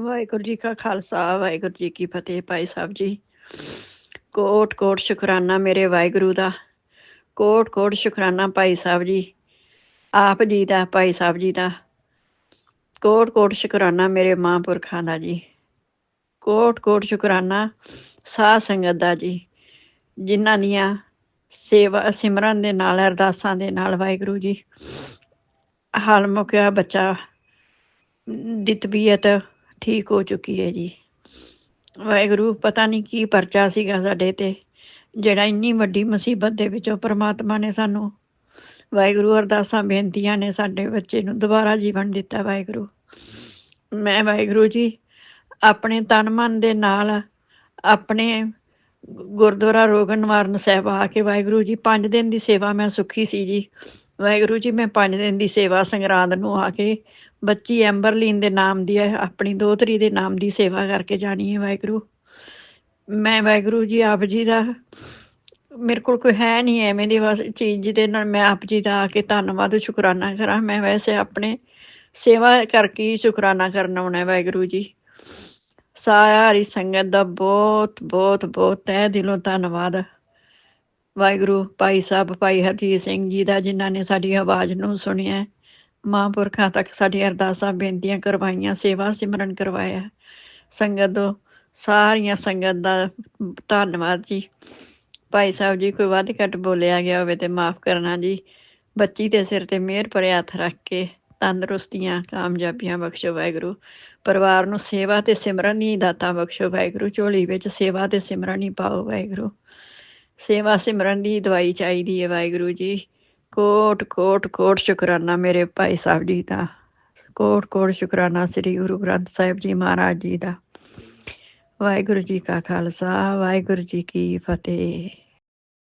ਵਾਹਿਗੁਰੂ ਜੀ ਕਾ ਖਾਲਸਾ, ਵਾਹਿਗੁਰੂ ਜੀ ਕੀ ਫਤਿਹ ਭਾਈ ਸਾਹਿਬ ਜੀ। ਕੋਟ ਕੋਟ ਸ਼ੁਕਰਾਨਾ ਮੇਰੇ ਵਾਹਿਗੁਰੂ ਦਾ। ਕੋਟ ਕੋਟ ਸ਼ੁਕਰਾਨਾ ਭਾਈ ਸਾਹਿਬ ਜੀ, ਆਪ ਜੀ ਦਾ, ਭਾਈ ਸਾਹਿਬ ਜੀ ਦਾ। ਕੋਟ ਕੋਟ ਸ਼ੁਕਰਾਨਾ ਮੇਰੇ ਮਹਾਂਪੁਰਖਾਂ ਦਾ ਜੀ। ਕੋਟ ਕੋਟ ਸ਼ੁਕਰਾਨਾ ਸਾਧ ਸੰਗਤ ਦਾ ਜੀ, ਜਿਨ੍ਹਾਂ ਦੀਆਂ ਸੇਵਾ ਸਿਮਰਨ ਦੇ ਨਾਲ, ਅਰਦਾਸਾਂ ਦੇ ਨਾਲ ਵਾਹਿਗੁਰੂ ਜੀ, ਹਾਲ ਮੁਕਿਆ ਬੱਚਾ ਦੀ ਤਬੀਅਤ ਠੀਕ ਹੋ ਚੁੱਕੀ ਹੈ ਜੀ। ਵਾਹਿਗੁਰੂ, ਪਤਾ ਨਹੀਂ ਕੀ ਪਰਚਾ ਸੀਗਾ ਸਾਡੇ ਤੇ, ਜਿਹੜਾ ਇੰਨੀ ਵੱਡੀ ਮੁਸੀਬਤ ਦੇ ਵਿੱਚੋਂ ਪ੍ਰਮਾਤਮਾ ਨੇ ਸਾਨੂੰ, ਵਾਹਿਗੁਰੂ ਅਰਦਾਸਾਂ, ਬੇਨਤੀਆਂ ਨੇ ਸਾਡੇ ਬੱਚੇ ਨੂੰ ਦੁਬਾਰਾ ਜੀਵਨ ਦਿੱਤਾ ਵਾਹਿਗੁਰੂ। ਮੈਂ ਵਾਹਿਗੁਰੂ ਜੀ, ਆਪਣੇ ਤਨ ਮਨ ਦੇ ਨਾਲ ਆਪਣੇ ਗੁਰਦੁਆਰਾ ਰੋਗਨ ਵਾਰਨ ਸਾਹਿਬ ਆ ਕੇ ਵਾਹਿਗੁਰੂ ਜੀ 5 ਦਿਨ ਦੀ ਸੇਵਾ ਮੈਂ ਸੁਖੀ ਸੀ ਜੀ। ਵਾਹਿਗੁਰੂ ਜੀ ਮੈਂ 5 ਦਿਨ ਦੀ ਸੇਵਾ ਸੰਗਰਾਂਦ ਨੂੰ ਆ ਕੇ ਬੱਚੀ ਐਂਬਰਲੀਨ ਦੇ ਨਾਮ ਦੀ ਹੈ, ਆਪਣੀ ਦੋਤਰੀ ਦੇ ਨਾਮ ਦੀ ਸੇਵਾ ਕਰਕੇ ਜਾਣੀ ਹੈ ਵਾਹਿਗੁਰੂ। ਮੈਂ ਵਾਹਿਗੁਰੂ ਜੀ ਆਪ ਜੀ ਦਾ ਮੇਰੇ ਕੋਲ ਕੋਈ ਹੈ ਨਹੀਂ ਐਵੇਂ ਦੀ ਬਸ ਚੀਜ਼ ਜਿਹਦੇ ਨਾਲ ਮੈਂ ਆਪ ਜੀ ਦਾ ਆ ਕੇ ਧੰਨਵਾਦ ਸ਼ੁਕਰਾਨਾ ਕਰਾਂ। ਮੈਂ ਵੈਸੇ ਆਪਣੇ ਸੇਵਾ ਕਰਕੇ ਹੀ ਸ਼ੁਕਰਾਨਾ ਕਰਨ ਆਉਣਾ ਵਾਹਿਗੁਰੂ ਜੀ। ਸਾਰੀ ਸੰਗਤ ਦਾ ਬਹੁਤ ਬਹੁਤ ਬਹੁਤ ਤਹਿ ਦਿਲੋਂ ਧੰਨਵਾਦ। ਵਾਹਿਗੁਰੂ, ਭਾਈ ਸਾਹਿਬ, ਭਾਈ ਹਰਜੀਤ ਸਿੰਘ ਜੀ ਦਾ, ਜਿਨ੍ਹਾਂ ਨੇ ਸਾਡੀ ਆਵਾਜ਼ ਨੂੰ ਸੁਣਿਆ ਮਹਾਂਪੁਰਖਾਂ ਤੱਕ ਸਾਡੀ ਅਰਦਾਸਾਂ, ਬੇਨਤੀਆਂ ਕਰਵਾਈਆਂ, ਸੇਵਾ ਸਿਮਰਨ ਕਰਵਾਇਆ ਸੰਗਤ ਦੋ ਸਾਰੀਆਂ ਸੰਗਤ ਦਾ ਧੰਨਵਾਦ ਜੀ। ਭਾਈ ਸਾਹਿਬ ਜੀ, ਕੋਈ ਵੱਧ ਘੱਟ ਬੋਲਿਆ ਗਿਆ ਹੋਵੇ ਤੇ ਮਾਫ ਕਰਨਾ ਜੀ। ਬੱਚੀ ਦੇ ਸਿਰ ਤੇ ਮਿਹਰ ਭਰੇ ਹੱਥ ਰੱਖ ਕੇ ਤੰਦਰੁਸਤੀਆਂ, ਕਾਮਯਾਬੀਆਂ ਬਖਸ਼ੋ ਵਾਹਿਗੁਰੂ। ਪਰਿਵਾਰ ਨੂੰ ਸੇਵਾ ਤੇ ਸਿਮਰਨ ਦੀ ਦਾਤਾ ਬਖਸ਼ੋ ਵਾਹਿਗੁਰੂ। ਝੋਲੀ ਵਿੱਚ ਸੇਵਾ ਤੇ ਸਿਮਰਨ ਹੀ ਪਾਓ ਵਾਹਿਗੁਰੂ। ਸੇਵਾ ਸਿਮਰਨ ਦੀ ਦਵਾਈ ਚਾਹੀਦੀ ਹੈ ਵਾਹਿਗੁਰੂ ਜੀ। ਕੋਟ ਕੋਟ ਕੋਟ ਸ਼ੁਕਰਾਨਾ ਮੇਰੇ ਭਾਈ ਸਾਹਿਬ ਜੀ ਦਾ। ਕੋਟ ਕੋਟ ਸ਼ੁਕਰਾਨਾ ਸ੍ਰੀ ਗੁਰੂ ਗ੍ਰੰਥ ਸਾਹਿਬ ਜੀ ਮਹਾਰਾਜ ਜੀ ਦਾ। ਵਾਹਿਗੁਰੂ ਜੀ ਕਾ ਖਾਲਸਾ, ਵਾਹਿਗੁਰੂ ਜੀ ਕੀ ਫਤਿਹ।